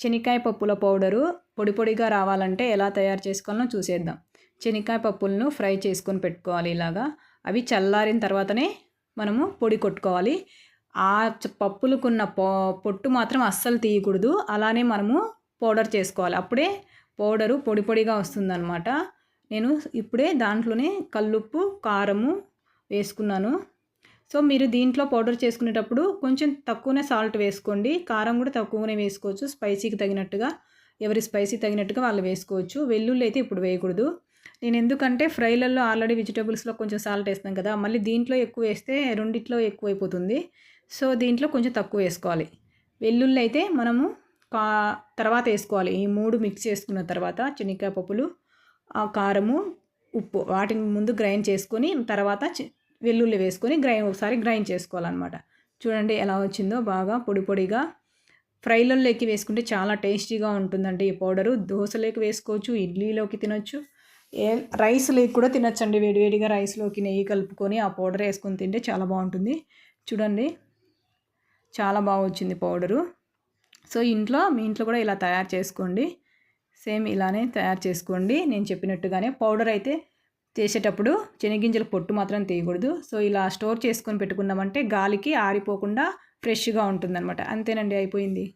శనక్కాయ పప్పుల పౌడరు పొడి పొడిగా రావాలంటే ఎలా తయారు చేసుకోవాలో చూసేద్దాం. శనక్కాయ పప్పులను ఫ్రై చేసుకొని పెట్టుకోవాలి ఇలాగా. అవి చల్లారిన తర్వాతనే మనము పొడి కొట్టుకోవాలి. ఆ పప్పులకున్న పొ పొట్టు మాత్రం అస్సలు తీయకూడదు. అలానే మనము పౌడర్ చేసుకోవాలి. అప్పుడే పౌడరు పొడి పొడిగా వస్తుందన్నమాట. నేను ఇప్పుడే దాంట్లోనే కల్లుప్పు కారము వేసుకున్నాను. సో మీరు దీంట్లో పౌడర్ చేసుకునేటప్పుడు కొంచెం తక్కువనే సాల్ట్ వేసుకోండి. కారం కూడా తక్కువనే వేసుకోవచ్చు. స్పైసీకి తగినట్టుగా ఎవరి స్పైసీ తగినట్టుగా వాళ్ళు వేసుకోవచ్చు. వెల్లుల్లి అయితే ఇప్పుడు వేయకూడదు. నేను ఎందుకంటే ఫ్రైలలో ఆల్రెడీ వెజిటేబుల్స్లో కొంచెం సాల్ట్ వేస్తాం కదా మళ్ళీ దీంట్లో ఎక్కువ వేస్తే రెండిట్లో ఎక్కువ అయిపోతుంది సో దీంట్లో కొంచెం తక్కువ వేసుకోవాలి. వెల్లుల్లి అయితే మనము కా తర్వాత వేసుకోవాలి. ఈ మూడు మిక్స్ చేసుకున్న తర్వాత శనక్కాయ పప్పులు ఆ కారము ఉప్పు వాటిని ముందు గ్రైండ్ చేసుకొని తర్వాత వెల్లుల్లి వేసుకొని గ్రైండ్ ఒకసారి గ్రైండ్ చేసుకోవాలన్నమాట. చూడండి ఎలా వచ్చిందో బాగా పొడి పొడిగా. ఫ్రైలలోకి వేసుకుంటే చాలా టేస్టీగా ఉంటుందండి ఈ పౌడరు. దోశలోకి వేసుకోవచ్చు ఇడ్లీలోకి తినొచ్చు. ఏ రైస్లోకి కూడా తినొచ్చండి. వేడివేడిగా రైస్లోకి నెయ్యి కలుపుకొని ఆ పౌడర్ వేసుకొని తింటే చాలా బాగుంటుంది. చూడండి. చాలా బాగా వచ్చింది పౌడరు. సో ఇంట్లో మీ ఇంట్లో కూడా ఇలా తయారు చేసుకోండి. సేమ్ ఇలానే తయారు చేసుకోండి. నేను చెప్పినట్టుగానే పౌడర్ అయితే చేసేటప్పుడు శనగింజల పొట్టు మాత్రం తీయకూడదు. సో ఇలా స్టోర్ చేసుకొని పెట్టుకున్నామంటే గాలికి ఆరిపోకుండా ఫ్రెష్గా ఉంటుందన్నమాట. అంతేనండి అయిపోయింది.